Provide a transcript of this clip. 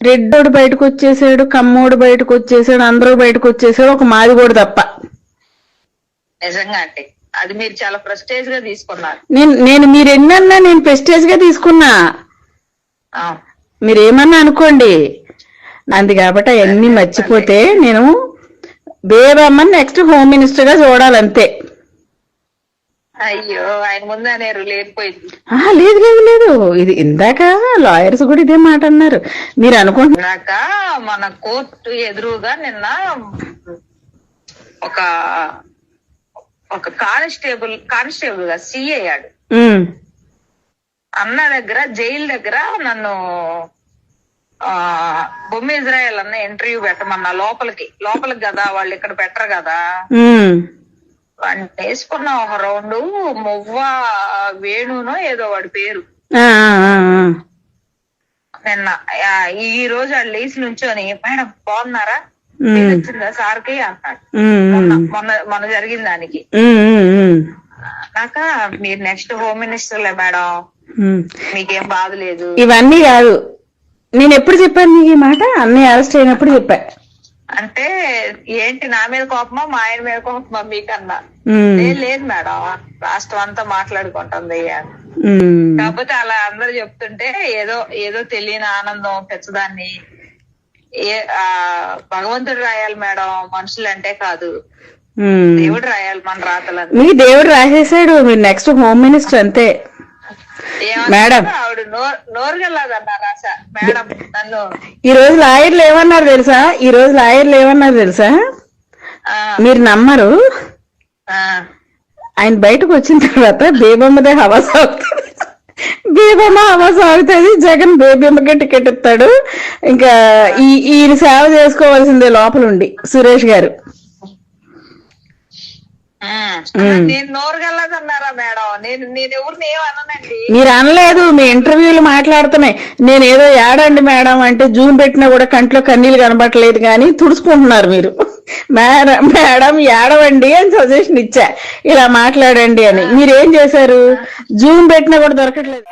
రెడ్డోడు బయటకు వచ్చేసాడు కమ్మోడు బయటకు వచ్చేసాడు అందరూ బయటకు వచ్చేసాడు ఒక మాదిగోడు తప్ప. నిజంగా అంటే అది మీరు చాలా ప్రెస్టేజ్గా తీసుకున్నారు. నేను నేను మీరు ఎన్నన్నా నేను ప్రెస్టేజ్గా తీసుకున్నా. మీరు ఏమన్నా అనుకోండి. అంది కాబట్టి అవన్నీ మర్చిపోతే నేను బేబమ్మని నెక్స్ట్ హోమ్ మినిస్టర్గా చూడాలంతే. అయ్యో ఆయన ముందు అనేరు లేకపోయింది ఆ, లేదు లేదు లేదు. ఇది ఇందాక లాయర్స్ కూడా ఇదే మాట అన్నారు. మీరు అనుకుంటున్నారు నాక మన కోర్టు ఎదురుగా నిన్న ఒక ఒక కానిస్టేబుల్ కానిస్టేబుల్గా సిఐ అయ్యాడు. అన్న దగ్గర జైలు దగ్గర నన్ను ఆ బొమ్మ ఇజ్రాయల్ అన్న ఇంటర్వ్యూ పెట్టమన్నా లోపలికి. లోపలికి కదా వాళ్ళు ఇక్కడ పెట్టరు కదా. వాడిని వేసుకున్న ఒక రౌండ్ మువ్వ వేణునో ఏదో వాడి పేరు. నిన్న ఈ రోజు వాళ్ళు లేచి నుంచొని మేడం బాగున్నారా? వచ్చిందా సార్కి? అన్నాడు మొన్న మొన్న జరిగిన దానికి. నాక మీరు నెక్స్ట్ హోమ్ మినిస్టర్లే మేడం. మీకేం బాధ లేదు. ఇవన్నీ కాదు. నేను ఎప్పుడు చెప్పాను నీకు ఈ మాట? అన్నయ్య అరెస్ట్ అయినప్పుడు చెప్పా. అంటే ఏంటి నా మీద కోపమా? మా ఆయన మీద కోపమా మీకన్నా? "లేదు, లేదు మేడం. రాష్ట్రం అంతా మాట్లాడుకుంటుంది కాకపోతే అలా అందరు చెప్తుంటే ఏదో ఏదో తెలియని ఆనందం పెచ్చదాన్ని. ఏ ఆ భగవంతుడు రాయాలి మేడం. మనుషులు అంటే కాదు. దేవుడు రాయాలి మన రాతలని మీ దేవుడు రాసేసాడు. మీరు నెక్స్ట్ హోమ్ మినిస్టర్ అంతే. మేడం. ఈ రోజు లాయర్లు ఏమన్నారు తెలుసా? ఈ రోజు లాయర్లు ఏమన్నారు తెలుసా? మీరు నమ్మరు. ఆయన బయటకు వచ్చిన తర్వాత బేబమ్మదే హవా సాగుతుంది. బేబమ్మ హవా సాగుతుంది. జగన్ బేబమ్మకే టికెట్ ఇస్తాడు. ఇంకా ఈ ఈయన సేవ చేసుకోవాల్సిందే లోపల ఉండి సురేష్ గారు. నేను నోరుగెళ్ళదన్నారా మేడం? నేను నేను ఎవరిని ఏమన్నానండి మీరు అనలేదు మీ ఇంటర్వ్యూలు మాట్లాడుతున్నాయి. నేను ఏదో ఏడండి మేడం అంటే జూమ్ పెట్టినా కూడా కంట్లో కన్నీళ్ళు కనబట్టలేదు కానీ తుడుచుకుంటున్నారు మీరు. మేడం మేడం ఏడవండి అని సజెషన్ ఇచ్చా. ఇలా మాట్లాడండి అని. మీరు ఏం చేశారు? జూమ్ పెట్టినా కూడా దొరకట్లేదు.